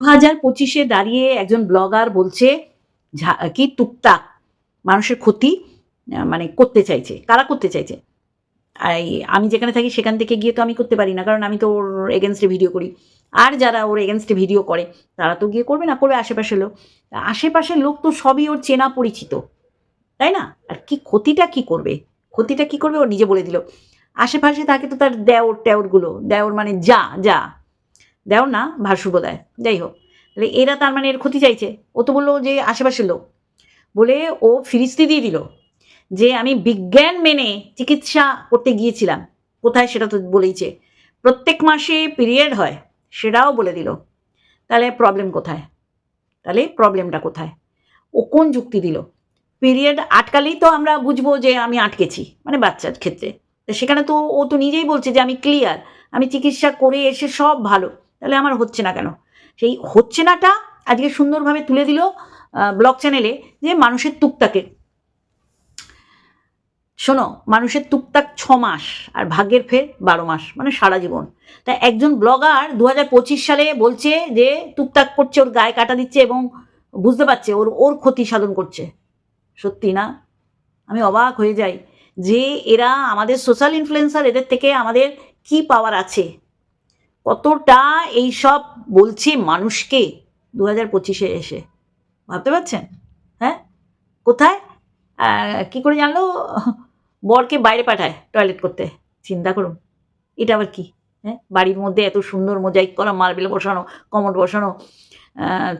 দু হাজার পঁচিশে দাঁড়িয়ে একজন ব্লগার বলছে কি টুকটাক মানুষের ক্ষতি মানে করতে চাইছে। কারা করতে চাইছে? আমি যেখানে থাকি সেখান থেকে গিয়ে তো আমি করতে পারি না, কারণ আমি তো ওর এগেনস্টে ভিডিও করি। আর যারা ওর এগেনস্টে ভিডিও করে, তারা তো গিয়ে করবে না, করবে আশেপাশের লোক। আশেপাশের লোক তো সবই ওর চেনা পরিচিত, তাই না? আর কি ক্ষতিটা কি করবে? ক্ষতিটা কি করবে? ও নিজে বলে দিল। আশেপাশে থাকে তো তার দেওর টেওরগুলো দেওর মানে যা যা। দেওর না, ভাসুর দেয় যাই হোক, তাহলে এরা তার মানে এর ক্ষতি চাইছে। ও তো বলল যে আশেপাশের লোক। বলে ও ফিরিস্তি দিয়ে দিল যে, আমি বিজ্ঞান মেনে চিকিৎসা করতে গিয়েছিলাম। কোথায় সেটা তো বলেইছে। প্রত্যেক মাসে পিরিয়ড হয়, সেটাও বলে দিল। তাহলে প্রবলেম কোথায়? তাহলে প্রবলেমটা কোথায়? ও কোন যুক্তি দিল? পিরিয়ড আটকালেই তো আমরা বুঝব যে আমি আটকেছি মানে বাচ্চার ক্ষেত্রে। সেখানে তো ও তো নিজেই বলছে যে, আমি ক্লিয়ার আমি চিকিৎসা করে এসে সব ভালো। তাহলে আমার হচ্ছে না কেন? সেই হচ্ছে নাটা আজকে সুন্দরভাবে তুলে দিল ব্লগ চ্যানেলে যে মানুষের তুকতাকে শোনো, মানুষের টুকটাক ছ মাস আর ভাগ্যের ফের বারো মাস মানে সারা জীবন। তা একজন ব্লগার দু হাজার পঁচিশ সালে বলছে যে টুকটাক করছে, ওর গায়ে কাটা দিচ্ছে এবং বুঝতে পারছে ওর ওর ক্ষতি সাধন করছে। সত্যি না? আমি অবাক হয়ে যাই যে এরা আমাদের সোশ্যাল ইনফ্লুয়েন্সার এদের থেকে আমাদের কি পাওয়ার আছে? কতটা এইসব বলছে মানুষকে দু হাজার পঁচিশে এসে? ভাবতে পারছেন? হ্যাঁ? কোথায়? কি করে জানলো? বরকে বাইরে পাঠায় টয়লেট করতে। চিন্তা করুন। এটা আবার কি? হ্যাঁ? বাড়ির মধ্যে এত সুন্দর মোজাইক করা, মার্বেল বসানো কমট বসানো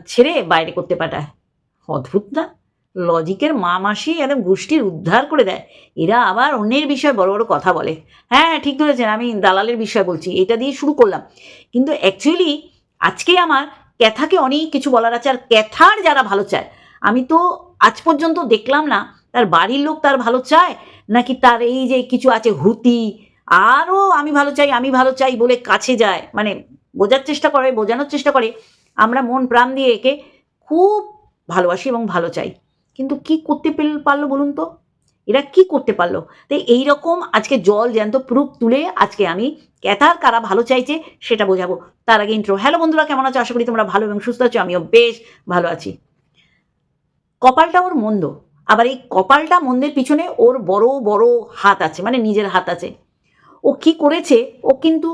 ছেড়ে বাইরে করতে পাঠায়। অদ্ভুত না? লজিকের মা মাসি একদম গোষ্ঠীর উদ্ধার করে দেয়। এরা আবার অন্যের বিষয়ে বড় বড় কথা বলে। হ্যাঁ ঠিক ধরেছেন, আমি দালালের বিষয় বলছি, এটা দিয়ে শুরু করলাম। কিন্তু অ্যাকচুয়ালি আজকে আমার ক্যাথাকে অনেক কিছু বলার আছে, আর ক্যাথার যারা ভালো চায়, আমি তো আজ পর্যন্ত দেখলাম না, তার বাড়ির লোক তার ভালো চায়, নাকি তার এই যে কিছু আছে, হুতি, আরও আমি ভালো চাই, আমি ভালো চাই বলে কাছে যায় মানে বোঝার চেষ্টা করে, বোঝানোর চেষ্টা করে, আমরা মন প্রাণ দিয়ে একে খুব ভালোবাসি এবং ভালো চাই। কিন্তু কি করতে পারল বলুন তো? এরা কি করতে পারল? তাই এই রকম আজকে জল জ্যান্ত প্রুফ তুলে আজকে আমি ক্যাথার কারা ভালো চাইছে সেটা বোঝাবো। তার আগে ইন্ট্রো হ্যালো বন্ধুরা, কেমন আছো? আশা করি তোমরা ভালো এবং সুস্থ আছো, আমিও বেশ ভালো আছি। কপালটা ওর মন্দ, আবার এই কপালটা মন্দের পিছনে ওর বড় বড় হাত আছে মানে নিজের হাত আছে। ও কি করেছে? ও কিন্তু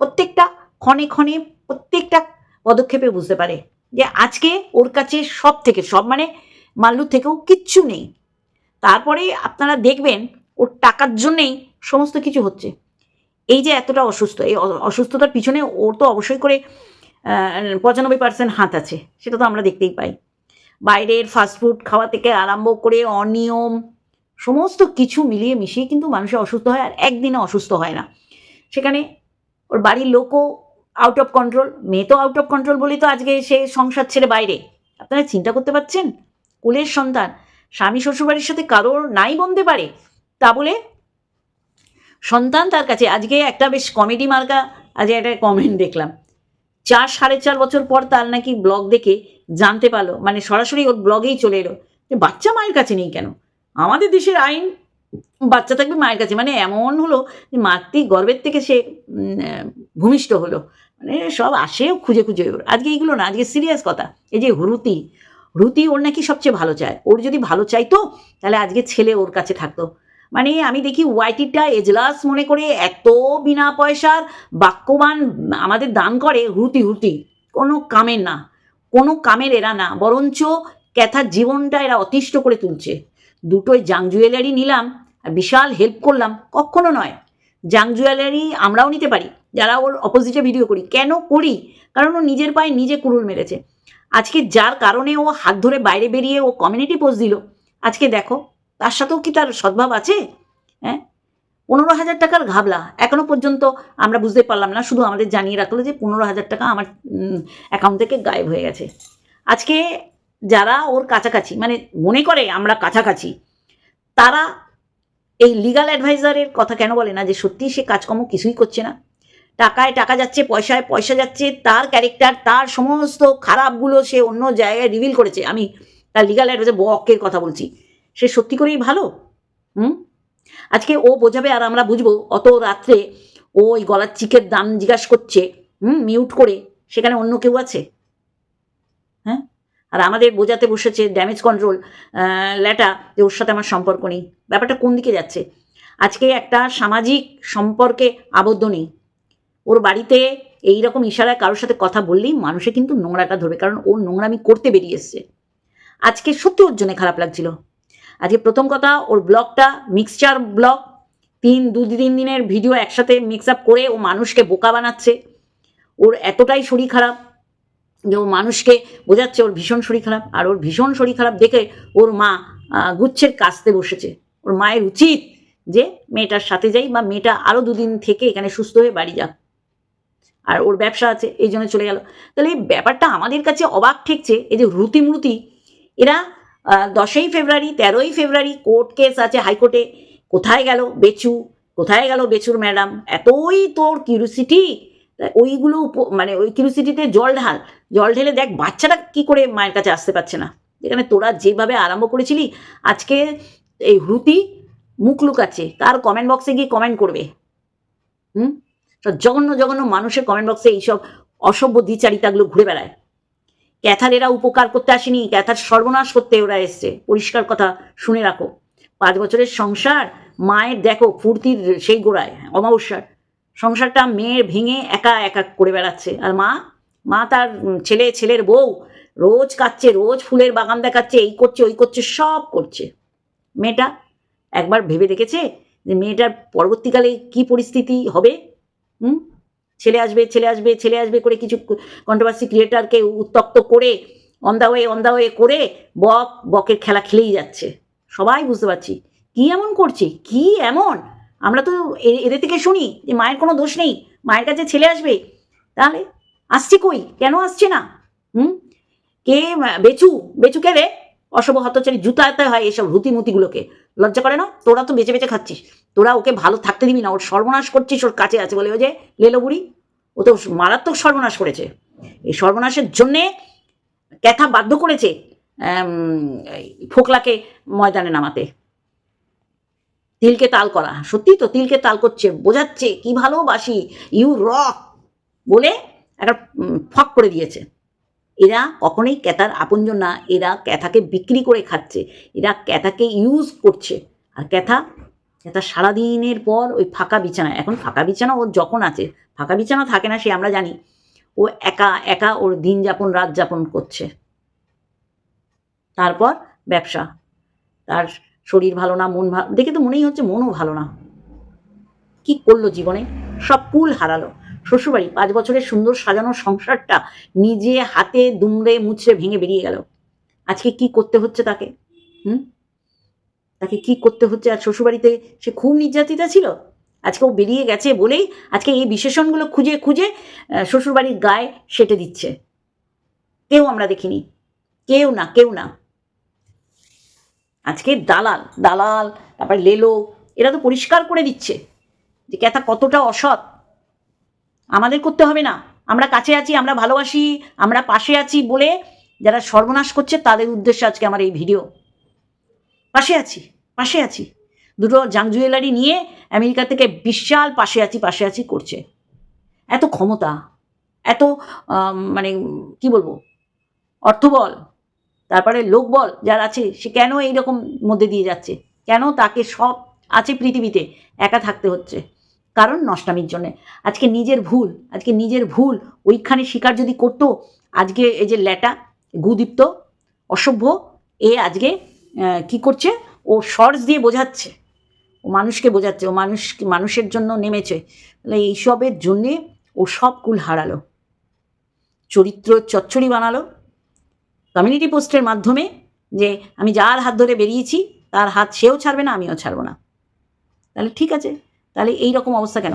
প্রত্যেকটা ক্ষণে ক্ষণে প্রত্যেকটা পদক্ষেপে বুঝতে পারে যে আজকে ওর কাছে সব থেকে সব মানে মাল্লুর থেকেও কিচ্ছু নেই। তারপরে আপনারা দেখবেন ওর টাকার জন্যেই সমস্ত কিছু হচ্ছে। এই যে এতটা অসুস্থ, এই অসুস্থতার পিছনে ওর তো অবশ্যই করে পঁচানব্বই পার্সেন্ট হাত আছে, সেটা তো আমরা দেখতেই পাই। বাইরের ফাস্টফুড খাওয়া থেকে আরম্ভ করে অনিয়ম, সমস্ত কিছু মিলিয়ে মিশিয়ে কিন্তু মানুষে অসুস্থ হয় আর একদিনে অসুস্থ হয় না। সেখানে ওর বাড়ির লোকও আউট অফ কন্ট্রোল মেয়ে তো আউট অফ কন্ট্রোল বলেই তো আজকে সে সংসার ছেড়ে বাইরে। আপনারা চিন্তা করতে পারছেন? কুলের সন্তান, স্বামী শ্বশুরবাড়ির সাথে কারোর নাই বনতে পারে, তা বলে সন্তান তার কাছে। আজকে একটা বেশ কমেডি মার্কা আজকে একটা কমেন্ট দেখলাম। চার সাড়ে চার বছর পর তার নাকি ব্লগ দেখে জানতে পারল মানে সরাসরি ওর ব্লগেই চলে এলো। যে বাচ্চা মায়ের কাছে নেই কেন? আমাদের দেশের আইন, বাচ্চা থাকবে মায়ের কাছে। মানে এমন হলো যে মাতৃ গর্বের থেকে সে ভূমিষ্ঠ হলো। মানে সব আসেও খুঁজে খুঁজে। আজকে এইগুলো না, আজকে সিরিয়াস কথা। এই যে হুরুতি হুরুতি ওর নাকি সবচেয়ে ভালো চায়। ওর যদি ভালো চাইতো, তাহলে আজকে ছেলে ওর কাছে থাকতো। মানে আমি দেখি ওয়াইটিটা এজলাস মনে করে এত বিনা পয়সার বাক্যবান আমাদের দান করে হুরুতি হুরুতি কোনো কামের না, কোনো কামের এরা না, বরঞ্চ ক্যাথার জীবনটা এরা অতিষ্ঠ করে তুলছে। দুটোই জাং জুয়েলারি নিলাম, আর বিশাল হেল্প করলাম। কখনো নয় জাং জুয়েলারি আমরাও নিতে পারি, যারা ওর অপোজিটে ভিডিও করি। কেন করি? কারণ ও নিজের পায়ে নিজে কুড়ুল মেরেছে। আজকে যার কারণে ও হাত ধরে বাইরে বেরিয়ে ও কমিউনিটি পোস্ট দিল, আজকে দেখো, তার সাথেও কি তার সদ্ভাব আছে? হ্যাঁ? পনেরো হাজার টাকার ঘাবলা, এখনও পর্যন্ত আমরা বুঝতে পারলাম না, শুধু আমাদের জানিয়ে রাখল যে পনেরো হাজার টাকা আমার অ্যাকাউন্ট থেকে গায়েব হয়ে গেছে। আজকে যারা ওর কাছাকাছি মানে মনে করে আমরা কাছাকাছি, তারা এই লিগাল অ্যাডভাইজারের কথা কেন বলে না যে সত্যি সে কাজকর্ম কিছুই করছে না? টাকায় টাকা যাচ্ছে, পয়সায় পয়সা যাচ্ছে, তার ক্যারেক্টার তার সমস্ত খারাপগুলো সে অন্য জায়গায় রিভিল করেছে। আমি তার লিগাল অ্যাডভাইজার বকের কথা বলছি। সে সত্যি করেই ভালো? হুম? আজকে ও বোঝাবে আর আমরা বুঝব। অত রাত্রে ও ওই গলার চিকের দাম জিজ্ঞাসা করছে, হুম মিউট করে। সেখানে অন্য কেউ আছে? হ্যাঁ? আর আমাদের বোঝাতে বসেছে ড্যামেজ কন্ট্রোল ল্যাটা যে ওর সাথে আমার সম্পর্ক নেই। ব্যাপারটা কোন দিকে যাচ্ছে? আজকে একটা সামাজিক সম্পর্কে আবদ্ধ নেই। ওর বাড়িতে এই রকম ইশারায় কারোর সাথে কথা বললেই মানুষে কিন্তু নোংরাটা ধরবে, কারণ ও নোংরামি করতে বেরিয়ে এসছে। আজকে সত্যি ওর জন্য খারাপ লাগছিল। আজকে প্রথম কথা, ওর ব্লগটা মিক্সচার ব্লগ, তিন, দু, তিন দিনের ভিডিও একসাথে মিক্স আপ করে ও মানুষকে বোকা বানাচ্ছে। ওর এতটাই শরীর খারাপ যে ও মানুষকে বোঝাচ্ছে ওর ভীষণ শরীর খারাপ। আর ওর ভীষণ শরীর খারাপ দেখে ওর মা গুচ্ছের কাছতে বসেছে। ওর মায়ের উচিত যে মেয়েটার সাথে যাই বা মেয়েটা আরও দুদিন থেকে এখানে সুস্থ হয়ে বাড়ি যাক। আর ওর ব্যবসা আছে, এই জন্য চলে গেল। তাহলে এই ব্যাপারটা আমাদের কাছে অবাক ঠেকছে, এই যে রুতিমূর্তি, এরা দশই ফেব্রুয়ারি, তেরোই ফেব্রুয়ারি কোর্ট কেস আছে হাইকোর্টে, কোথায় গেল বেচু, কোথায় গেল বেচুর ম্যাডাম, এতই তোর কিউরিসিটি ওইগুলো মানে ওই কিউরিসিটিতে জল ঢাল, জল ঢেলে দেখ বাচ্চাটা কি করে মায়ের কাছে আসতে পারছে না। যেখানে তোরা যেভাবে আরম্ভ করেছিলি, আজকে এই হ্রুতি মুখ লুকাচ্ছে, তার কমেন্ট বক্সে গিয়ে কমেন্ট করবে। হুম? জঘন্য জঘন্য মানুষের কমেন্ট বক্সে এইসব অসভ্য দ্বিচারিতাগুলো ঘুরে বেড়ায়। ক্যাথার এরা উপকার করতে আসেনি, ক্যাথার সর্বনাশ করতে ওরা এসছে। পরিষ্কার কথা শুনে রাখো। পাঁচ বছরের সংসার, মায়ের দেখো ফুর্তির সেই গোড়ায়, অমাবস্যার। সংসারটা মেয়ের ভেঙে একা একা করে বেড়াচ্ছে। আর মা? মা তার ছেলে, ছেলের বউ, রোজ কাচ্ছে রোজ ফুলের বাগান দেখাচ্ছে, এই করছে, ওই করছে, সব করছে। মেয়েটা একবার ভেবে দেখেছে যে মেয়েটার পরবর্তীকালে কি পরিস্থিতি হবে? হুম? ছেলে আসবে ছেলে আসবে ছেলে আসবে করে কিছু কন্ট্রোভার্সি ক্রিয়েটারকে উত্তক্ত করে অন হয়ে ওয়ে অন দা ওয়ে করে বক, বকের খেলা খেলেই যাচ্ছে। সবাই বুঝতে পারছি। কি এমন করছে? কি এমন? আমরা তো এদের থেকে শুনি যে মায়ের কোনো দোষ নেই, মায়ের কাছে ছেলে আসবে। তাহলে আসছে কই? কেন আসছে না? হুম? কে, বেচু বেচু কে রে? অশুভ হতচারী জুতাতে হয় এসব হুতিমুতিগুলোকে লজ্জা করে না? তোরা তো বেঁচে বেঁচে খাচ্ছিস। তোরা ওকে ভালো থাকতে দিবি না। ওর সর্বনাশ করছিস ওর কাছে আছে বলে। ওই যে লেলো বুড়ি, ও তো মারাত্মক সর্বনাশ করেছে। এই সর্বনাশের জন্যে ক্যাথা বাধ্য করেছে ফোকলাকে ময়দানে নামাতে। তিলকে তাল করা। সত্যি তো তিলকে তাল করছে, বোঝাচ্ছে কি ভালোবাসি। ইউ রক বলে একটা ফক করে দিয়েছে। এরা কখনোই ক্যাথার আপনজন না, এরা ক্যাথাকে বিক্রি করে খাচ্ছে, এরা ক্যাথাকে ইউজ করছে। আর ক্যাথা ক্যাথা সারাদিনের পর ওই ফাঁকা বিছানা এখন ফাঁকা বিছানা ওর যখন আছে, ফাঁকা বিছানা থাকে না সে, আমরা জানি, ও একা একা ওর দিন যাপন, রাত যাপন করছে। তারপর ব্যবসা, তার শরীর ভালো না, মন ভালো দেখে তো মনেই হচ্ছে মনও ভালো না। কি করল জীবনে? সব কুল হারালো। শ্বশুরবাড়ি। পাঁচ বছরের সুন্দর সাজানো সংসারটা নিজে হাতে দুমড়ে মুচড়ে ভেঙে বেরিয়ে গেল। আজকে কি করতে হচ্ছে তাকে? হুম? তাকে কি করতে হচ্ছে? আর শ্বশুরবাড়িতে সে খুব নির্যাতিতা ছিল? আজকে ও বেরিয়ে গেছে বলেই আজকে এই বিশেষণগুলো খুঁজে খুঁজে শ্বশুরবাড়ির গায়ে সেটে দিচ্ছে। কেউ আমরা দেখিনি। কেউ না কেউ না। আজকে দালাল দালাল, তারপর লেলো, এরা তো পরিষ্কার করে দিচ্ছে যে ক্যাথা কতটা অসৎ। আমাদের করতে হবে না। আমরা কাছে আছি, আমরা ভালোবাসি, আমরা পাশে আছি বলে যারা সর্বনাশ করছে তাদের উদ্দেশ্যে আজকে আমার এই ভিডিও। পাশে আছি পাশে আছি। দুটো জাং জুয়েলারি নিয়ে আমেরিকা থেকে বিশাল পাশে আছি পাশে আছি করছে। এত ক্ষমতা, এত মানে কি বলব, অর্থবল, তারপরে লোকবল যার আছে, সে কেন এইরকম মধ্যে দিয়ে যাচ্ছে? কেন তাকে সব আছে পৃথিবীতে একা থাকতে হচ্ছে? কারণ নষ্টামির জন্যে। আজকে নিজের ভুল, আজকে নিজের ভুল, ওইখানে শিকার যদি করতো, আজকে এই যে ল্যাটা, গুদীপ্ত, অসভ্য, এ আজকে কি করছে? ও শর্টস দিয়ে বোঝাচ্ছে। ও মানুষকে বোঝাচ্ছে, ও মানুষ, মানুষের জন্য নেমেছে। তাহলে এইসবের জন্যে ও সব কুল হারালো। চরিত্র চচ্চড়ি বানালো। কমিউনিটি পোস্টের মাধ্যমে যে আমি যার হাত ধরে বেরিয়েছি, তার হাত সেও ছাড়বে না, আমিও ছাড়বো না। তাহলে ঠিক আছে। তাহলে এই রকম অবস্থা কেন?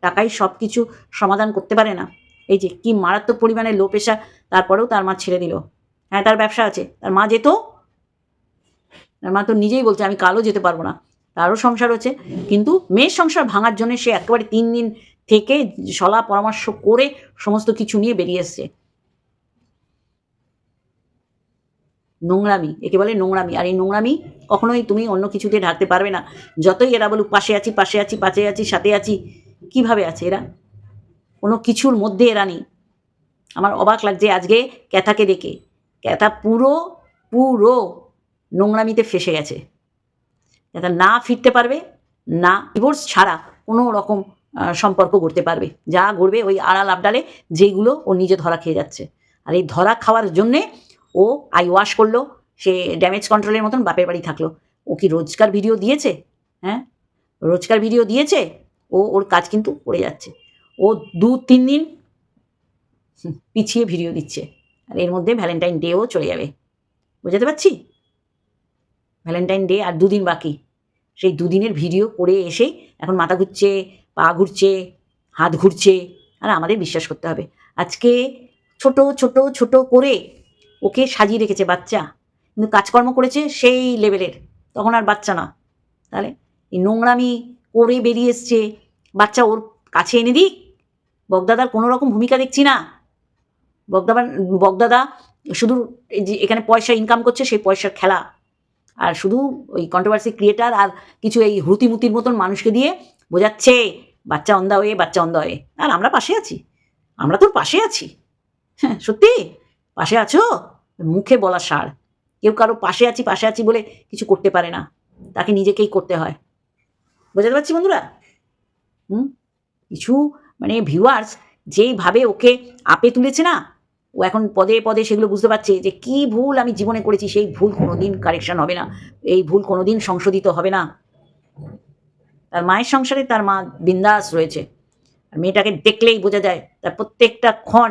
টাকাই সব কিছু সমাধান করতে পারে না। এই যে কি মারাত্মক পরিমাণে লো পেশা, তারপরেও তার মা ছেড়ে দিল। হ্যাঁ তার ব্যবসা আছে। তার মা যেত? তার মা তো নিজেই বলছে, আমি কালও যেতে পারব না। তারও সংসার হচ্ছে। কিন্তু মেয়ের সংসার ভাঙার জন্য সে একেবারে তিন দিন থেকে সলা পরামর্শ করে সমস্ত কিছু নিয়ে বেরিয়ে এসছে। নোংরামি, একে বলে নোংরামি। আর এই নোংরামি কখনোই তুমি অন্য কিছুতে ঢাকতে পারবে না। যতই এরা বলুক, পাশে আছি পাশে আছি পাশে আছি, সাথে আছি কীভাবে আছে এরা? কোনো কিছুর মধ্যে এরা নেই। আমার অবাক লাগছে আজকে ক্যাথাকে দেখে। ক্যাথা পুরো পুরো নোংরামিতে ফেসে গেছে। ক্যাথা না ফিরতে পারবে, না ডিভোর্স ছাড়া কোনো রকম সম্পর্ক করতে পারবে। যা গড়বে ওই আড়াল আবডালে যেগুলো ও নিজে ধরা খেয়ে যাচ্ছে। আর এই ধরা খাওয়ার জন্যে ও আই ওয়াশ করল, সে ড্যামেজ কন্ট্রোলের মতন বাপের বাড়ি থাকল। ও কি রোজকার ভিডিও দিয়েছে? হ্যাঁ? রোজকার ভিডিও দিয়েছে? ও, ওর কাজ কিন্তু করে যাচ্ছে। ও দু তিন দিন পিছিয়ে ভিডিও দিচ্ছে। আর এর মধ্যে ভ্যালেন্টাইন ডেও চলে যাবে। বুঝাতে পারছি? ভ্যালেন্টাইন ডে আর দুদিন বাকি। সেই দুদিনের ভিডিও করে এসেই এখন মাথা ঘুরছে, পা ঘুরছে, হাত ঘুরছে। আর আমাদের বিশ্বাস করতে হবে। আজকে ছোট ছোট ছোট করে ওকে সাজিয়ে রেখেছে বাচ্চা। কিন্তু কাজকর্ম করেছে সেই লেভেলের। তখন আর বাচ্চা না। তাহলে এই নোংরামি করে বেরিয়ে এসছে। বাচ্চা ওর কাছে এনে দিক। বগদাদার কোনো রকম ভূমিকা দেখছি না। বগদাদা বগদাদা শুধু এই যে এখানে পয়সা ইনকাম করছে, সেই পয়সার খেলা। আর শুধু ওই কন্ট্রোভার্সি ক্রিয়েটার আর কিছু এই হুতিমুতির মতন মানুষকে দিয়ে বোঝাচ্ছে, বাচ্চা অন্ধা হয়ে বাচ্চা অন্ধা হয়ে আর আমরা পাশে আছি। আমরা তোর পাশে আছি। হ্যাঁ সত্যি? পাশে আছো? মুখে বলা সার। কেউ কারও পাশে আছি পাশে আছি বলে কিছু করতে পারে না। তাকে নিজেকেই করতে হয়। বোঝাতে পারছি বন্ধুরা? হুম? কিছু মানে ভিউয়ার্স যেইভাবে ওকে আপে তুলেছে না, ও এখন পদে পদে সেগুলো বুঝতে পারছে যে কি ভুল আমি জীবনে করেছি, সেই ভুল কোনোদিন কারেকশন হবে না, এই ভুল কোনোদিন সংশোধিত হবে না। তার মায়ের সংসারে তার মা বিন্দাস রয়েছে। আর মেয়েটাকে দেখলেই বোঝা যায় তার প্রত্যেকটা ক্ষণ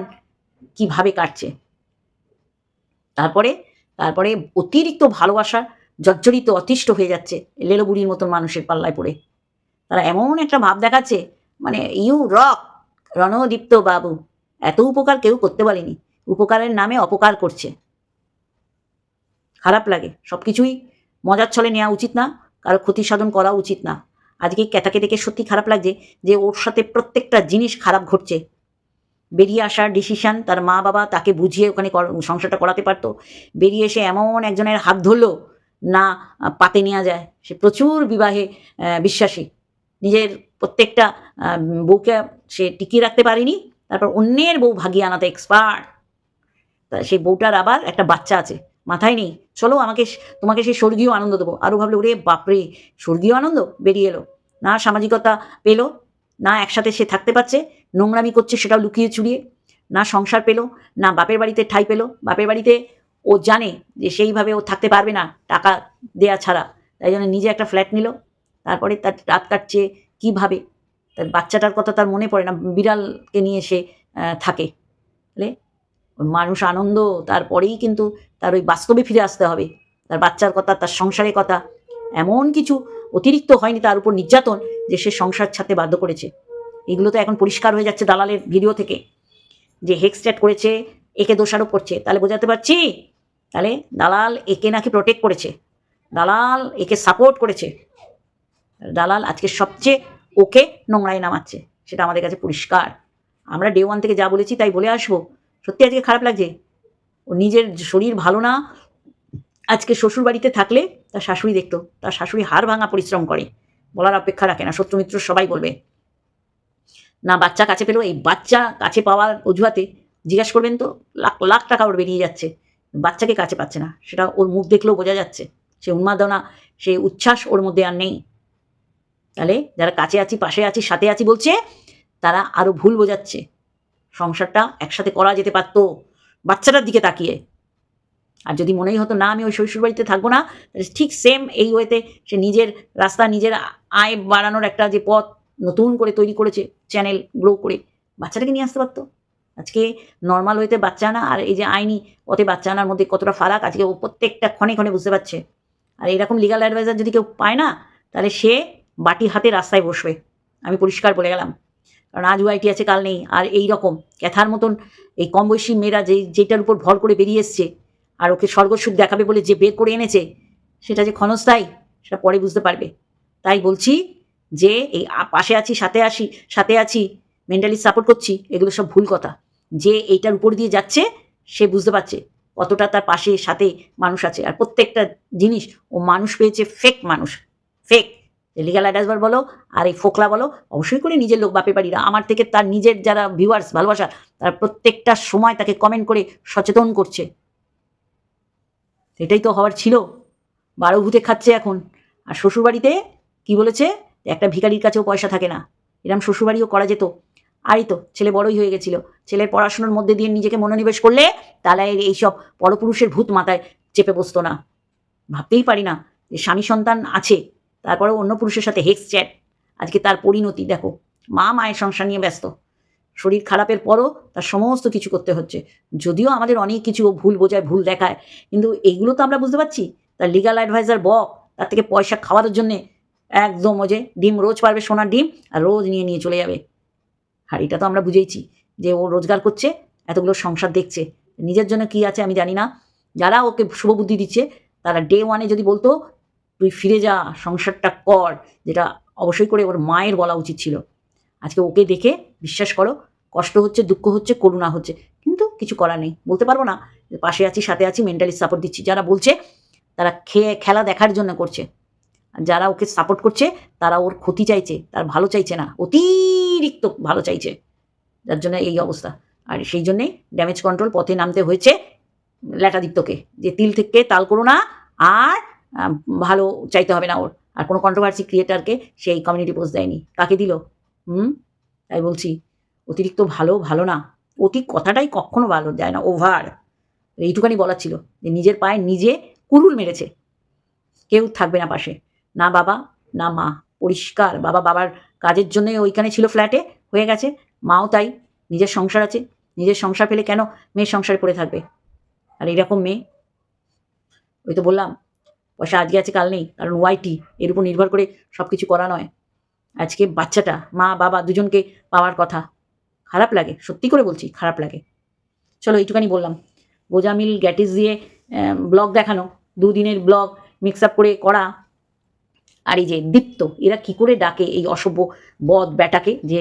কীভাবে কাটছে। তারপরে তারপরে অতিরিক্ত ভালোবাসা জর্জরিত অতিষ্ঠ হয়ে যাচ্ছে লেলো বুড়ির মতন মানুষের পাল্লায় পড়ে। তারা এমন একটা ভাব দেখাচ্ছে মানে ইউ রক, রণদীপ্ত বাবু। এত উপকার কেউ করতে পারেনি। উপকারের নামে অপকার করছে। খারাপ লাগে। সব কিছুই মজার ছলে নেওয়া উচিত না, কারও ক্ষতি সাধন করা উচিত না। আজকে ক্যাতাকে দেখে সত্যি খারাপ লাগছে যে, ওর সাথে প্রত্যেকটা জিনিস খারাপ ঘটছে। বেরিয়ে আসার ডিসিশন তার মা বাবা তাকে বুঝিয়ে ওখানে সংসারটা করাতে পারতো। বেরিয়ে এসে এমন একজনের হাত ধরলো, না, পাতে নেওয়া যায়। সে প্রচুর বিবাহে বিশ্বাসী। নিজের প্রত্যেকটা বউকে সে টিকিয়ে রাখতে পারেনি। তারপর অন্যের বউ ভাগিয়ে আনাতে এক্সপার্ট তা সেই বউটার আবার একটা বাচ্চা আছে। মাথায় নেই। চলো আমাকে তোমাকে সেই স্বর্গীয় আনন্দ দেবো। আরও ভাবলো, ওরে বাপরে, স্বর্গীয় আনন্দ? বেরিয়ে এলো। না সামাজিকতা পেল, না একসাথে সে থাকতে পারছে। নোংরামি করছে সেটাও লুকিয়ে চুরিয়ে। না সংসার পেল, না বাপের বাড়িতে ঠাই পেল। বাপের বাড়িতে ও জানে যে সেইভাবে ও থাকতে পারবে না টাকা দেয়া ছাড়া। তাই জন্য নিজে একটা ফ্ল্যাট নিল। তারপরে তার রাত কাটছে কীভাবে? তার বাচ্চাটার কথা তার মনে পড়ে না, বিড়ালকে নিয়ে সে থাকে। ওই মানুষ আনন্দ, তারপরেই কিন্তু তার ওই বাস্তবে ফিরে আসতে হবে। তার বাচ্চার কথা, তার সংসারের কথা, এমন কিছু অতিরিক্ত হয়নি তার উপর নির্যাতন যে সে সংসার ছাড়তে বাধ্য করেছে। এগুলো তো এখন পরিষ্কার হয়ে যাচ্ছে দালালের ভিডিও থেকে। যে হেক্স চ্যাট করেছে, একে দোষারোপ করছে। তাহলে বোঝাতে পারছি? তাহলে দালাল একে নাকি প্রোটেক্ট করেছে? দালাল একে সাপোর্ট করেছে। দালাল আজকে সবচেয়ে ওকে নোংরায় নামাচ্ছে, সেটা আমাদের কাছে পরিষ্কার। আমরা ডে ওয়ান থেকে যা বলেছি তাই বলে আসব। সত্যি আজকে খারাপ লাগছে? ও নিজের শরীর ভালো না, আজকে শ্বশুর বাড়িতে থাকলে তার শাশুড়ি দেখতো, তার শাশুড়ি হাড় ভাঙা পরিশ্রম করে। বলার অপেক্ষা রাখে না, শত্রু মিত্র সবাই বলবে। না, বাচ্চা কাছে পেল এই বাচ্চা কাছে পাওয়ার অজুহাতে জিজ্ঞাসা করবেন তো, লাখ লাখ টাকা ওর বেরিয়ে যাচ্ছে। বাচ্চাকে কাছে পাচ্ছে না। সেটা ওর মুখ দেখলেও বোঝা যাচ্ছে। সে উন্মাদনা সে উচ্ছ্বাস ওর মধ্যে আর নেই। তাহলে যারা কাছে আছি, পাশে আছি, সাথে আছি বলছে, তারা আরও ভুল বোঝাচ্ছে। সংসারটা একসাথে করা যেতে পারতো। বাচ্চাটার দিকে তাকিয়ে। আর যদি মনেই হতো, না, আমি ওই শ্বশুর বাড়িতে থাকব না ঠিক সেম এই ওয়েতে সে নিজের রাস্তা, নিজের আয় বাড়ানোর একটা যে পথ নতুন করে তৈরি করেছে চ্যানেল গ্রো করে। বাচ্চাটাকে নিয়ে আসতে পারতো। আজকে নর্মাল ওয়েতে বাচ্চা আনা আর এই যে আইনি পথে বাচ্চা আনার মধ্যে কতটা ফারাক, আজকে ও প্রত্যেকটা ক্ষণে ক্ষণে বুঝতে পারছে। আর এরকম লিগাল অ্যাডভাইজার যদি কেউ পায় না, তাহলে সে বাটি হাতে রাস্তায় বসবে। আমি পরিষ্কার বলে গেলাম। কারণ আজ ওয়াইটি আছে, কাল নেই। আর এই রকম ক্যাথার মতন এই কম বয়সী মেয়েরা যে, যেটার উপর ভর করে বেরিয়ে এসছে, আর ওকে স্বর্গসুখ দেখাবে বলে যে বের করে এনেছে, সেটা যে ক্ষণস্থায়ী, সেটা পরে বুঝতে পারবে। তাই বলছি যে এই পাশে আছি, সাথে আসি সাথে আছি মেন্টালি সাপোর্ট করছি, এগুলো সব ভুল কথা। যে এইটার উপর দিয়ে যাচ্ছে, সে বুঝতে পারছে কতটা তার পাশে, সাথে মানুষ আছে। আর প্রত্যেকটা জিনিস, ও মানুষ পেয়েছে ফেক মানুষ। ফেক লিগাল অ্যাডভাইজার বলো, আর এই ফোকলা বলো, অবশ্যই করে নিজের লোক বাপে বাড়িরা। আমার থেকে তার নিজের যারা ভিউয়ার্স ভালোবাসা, তারা প্রত্যেকটা সময় তাকে কমেন্ট করে সচেতন করছে। এটাই তো হওয়ার ছিল। বারো ভূতে খাচ্ছে এখন। আর শ্বশুরবাড়িতে কি বলেছে? একটা ভিখারির কাছেও পয়সা থাকে না। এরম শ্বশুরবাড়িও করা যেত। আরই তো, ছেলে বড়ই হয়ে গেছিল। ছেলের পড়াশোনার মধ্যে দিয়ে নিজেকে মনোনিবেশ করলে তাহলে এইসব পরপুরুষের ভূত মাথায় চেপে বসতো না। ভাবতেই পারি না যে স্বামী সন্তান আছে তারপরে অন্য পুরুষের সাথে হেক্স চ্যাট। আজকে তার পরিণতি, দেখো। মা মায়ের সংসার নিয়ে ব্যস্ত। শরীর খারাপের পরও তার সমস্ত কিছু করতে হচ্ছে। যদিও আমাদের অনেক কিছু ভুল বোঝায়, ভুল দেখায়। কিন্তু এইগুলো তো আমরা বুঝতে পারছি। তার লিগাল অ্যাডভাইজার বক, তার থেকে পয়সা খাওয়ানোর জন্যে একদম ও যে ডিম, রোজ পারবে সোনার ডিম আর রোজ নিয়ে নিয়ে চলে যাবে। আর এটা তো আমরা বুঝেইছি যে ও রোজগার করছে, এতগুলো সংসার দেখছে। নিজের জন্য কি আছে আমি জানি না। যারা ওকে শুভ বুদ্ধি দিচ্ছে, তারা ডে ওয়ানে যদি বলতো, তুই ফিরে যা, সংসারটা কর, যেটা অবশ্যই করে ওর মায়ের বলা উচিত ছিল। আজকে ওকে দেখে বিশ্বাস করো, কষ্ট হচ্ছে, দুঃখ হচ্ছে, করুণা হচ্ছে। কিন্তু কিছু করার নেই, বলতে পারব না। পাশে আছি, সাথে আছি মেন্টালি সাপোর্ট দিচ্ছি। যারা বলছে, তারা খেয়ে, খেলা দেখার জন্য করছে। যারা ওকে সাপোর্ট করছে, তারা ওর ক্ষতি চাইছে, তার ভালো চাইছে না, অতিরিক্ত ভালো চাইছে। যার জন্য এই অবস্থা। আর সেই জন্যেই ড্যামেজ কন্ট্রোল পথে নামতে হয়েছে ল্যাটাদিত্যকে যে তিল থেকে তাল করো না, আর ভালো চাইতে হবে না ওর। আর কোনো কন্ট্রোভার্সি ক্রিয়েটারকে সেই কমিউনিটি পোস্ট দেয়নি। কাকে দিল? হুম? তাই বলছি, অতিরিক্ত ভালো ভালো না। অতি কথাটাই কখনো ভালো যায় না ওভার এইটুখানি বলার ছিল যে নিজের পায়ে নিজে কুরুল মেরেছে। কেউ থাকবে না পাশে। না বাবা, না মা, পরিষ্কার। বাবা বাবার কাজের জন্য ওইখানে ছিল ফ্ল্যাটে, হয়ে গেছে। মাও তাই, নিজের সংসার আছে। নিজের সংসার পেলে কেন মেয়ের সংসারে পড়ে থাকবে? আর এরকম মেয়ে? ওই তো বললাম, পয়সা আজকে আছে, কাল নেই। কারণ ওয়াইটি এর উপর নির্ভর করে সব কিছু করা নয়। আজকে বাচ্চাটা, মা, বাবা দুজনকে পাওয়ার কথা। খারাপ লাগে, সত্যি করে বলছি, খারাপ লাগে। চলো এইটুখানি বললাম। গোজামিল গ্যাটিস দিয়ে ব্লগ দেখানো, দুদিনের ব্লগ মিক্স আপ করে করা। আর এই যে দীপ্ত, এরা কি করে ডাকে এই অসভ্য বদ ব্যাটাকে যে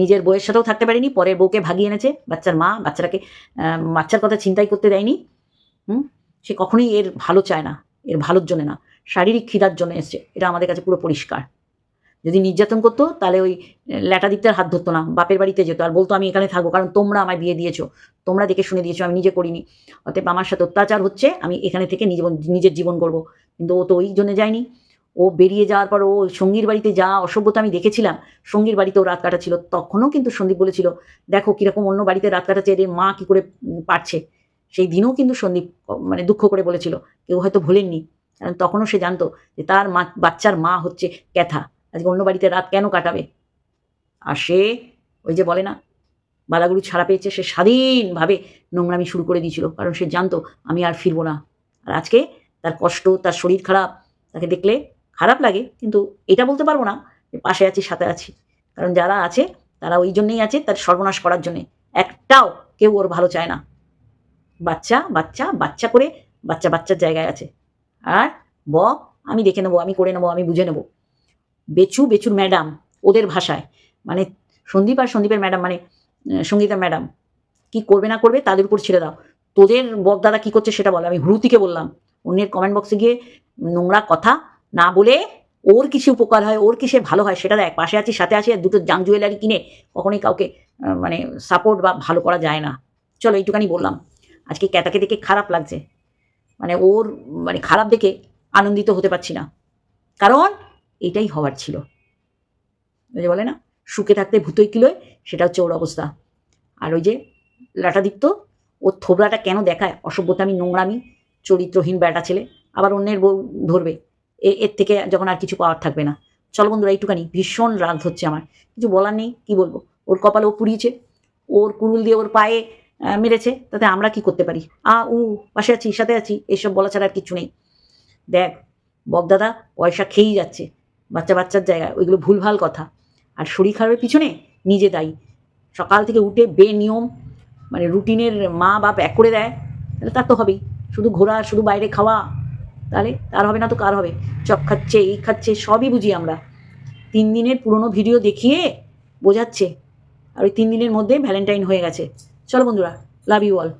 নিজের বউয়ের সাথেও থাকতে পারেনি, পরের বউকে ভাগিয়ে এনেছে, বাচ্চার মা, বাচ্চাটাকে বাচ্চার কথা চিন্তাই করতে দেয়নি, হুম? সে কখনোই এর ভালো চায় না, এর ভালোর জন্য না, শারীরিক খিদার জন্য এসছে, এটা আমাদের কাছে পুরো পরিষ্কার। যদি নির্যাতন করতো, তাহলে ওই ল্যাটা দিকটার হাত ধরতো না, বাপের বাড়িতে যেত, আর বলতো, আমি এখানে থাকব, কারণ তোমরা আমায় বিয়ে দিয়েছ, তোমরা দেখে শুনে দিয়েছ, আমি নিজে করিনি। অতএব আমার সাথে অত্যাচার হচ্ছে, আমি এখানে থেকে নিজের জীবন করব কিন্তু ও তো ওই জন্য যায়নি। ও বেরিয়ে যাওয়ার পর ও সঙ্গীর বাড়িতে যা অসভ্যতা আমি দেখেছিলাম। সঙ্গীর বাড়িতেও রাত কাটাচ্ছিল। তখনও কিন্তু সন্দীপ বলেছিল, দেখো কীরকম অন্য বাড়িতে রাত কাটাচ্ছে এর মা কী করে পারছে? সেই দিনও কিন্তু সন্দীপ মানে দুঃখ করে বলেছিল, কেউ হয়তো ভোলেননি। কারণ তখনও সে জানতো যে তার মা, বাচ্চার মা হচ্ছে ক্যাথা। আজকে অন্য বাড়িতে রাত কেন কাটাবে? আর সে ওই যে বলে না, বালাগুরু ছাড়া পেয়েছে, সে স্বাধীনভাবে নোংরামি শুরু করে দিয়েছিল। কারণ সে জানতো, আমি আর ফিরবো না। আর আজকে তার কষ্ট, তার শরীর খারাপ, তাকে দেখলে খারাপ লাগে, কিন্তু এটা বলতে পারব না যে পাশে আছি, সাথে আছি। কারণ যারা আছে, তারা ওই জন্যেই আছে তার সর্বনাশ করার জন্যে। একটাও কেউ ওর ভালো চায় না। বাচ্চা বাচ্চা বাচ্চা করে বাচ্চা বাচ্চার জায়গায় আছে। আর ব, আমি দেখে নেব, আমি করে নেব, আমি বুঝে নেব। বেচু, বেচুর ম্যাডাম, ওদের ভাষায়। মানে সন্দীপ আর সন্দীপের ম্যাডাম মানে সঙ্গীতা ম্যাডাম। কি করবে না করবে তাদের উপর ছেড়ে দাও। তোদের বকদাদা কি করছে সেটা বলে। আমি হুরুতিকে বললাম। অন্যের কমেন্ট বক্সে গিয়ে নোংরা কথা না বলে ওর কিছু উপকার হয়, ওর কিসে ভালো হয় সেটা দেখ, পাশে আছি সাথে আছি দুটো জাং জুয়েলারি কিনে কখনোই কাউকে মানে সাপোর্ট বা ভালো করা যায় না। চলো এইটুখানি বললাম। আজকে ক্যাতাকে দেখে খারাপ লাগছে। মানে ওর মানে খারাপ দেখে আনন্দিত হতে পারছি না। কারণ এটাই হওয়ার ছিল। যে বলে না? সুখে থাকতে ভূতই কিলোয়, সেটা হচ্ছে ওর অবস্থা। আর ওই যে লাটাদিত্য ওর থোবড়াটা কেন দেখায়? অসভ্যতামি, নোংরামি, চরিত্রহীন ব্যাটা ছেলে। আবার অন্যের বউ ধরবে। এর থেকে যখন আর কিছু পাওয়ার থাকবে না। চলো বন্ধুরা, একটুখানি ভীষণ রাগ হচ্ছে আমার। কিছু বলার নেই, কি বলব? ওর কপাল ও পুড়িয়েছে, ওর কুরুল দিয়ে ওর পায়ে মেরেছে, তাতে আমরা কি করতে পারি? আ, উ, পাশে আছি, সাথে আছি, এসব বলা ছাড়া আর কিছু নেই। দেখ বকদাদা পয়সা খেয়েই যাচ্ছে, বাচ্চা বাচ্চার জায়গায়, ওইগুলো ভুলভাল কথা। আর শরীর খারাপের পিছনে নিজে দায়ী। সকাল থেকে উঠে বেনিয়ম মানে রুটিনের মা বাপ এক করে দেয়, তাহলে তার তো হবেই। শুধু ঘোরা, শুধু বাইরে খাওয়া তাহলে তার হবে না তো কার হবে? চপ খাচ্ছে, এই খাচ্ছে, সবই বুঝি আমরা। তিন দিনের পুরনো ভিডিও দেখিয়ে বোঝাচ্ছে, আর ওই তিন দিনের মধ্যে ভ্যালেন্টাইন হয়ে গেছে। চলো বন্ধুরা লাভ ইউ অল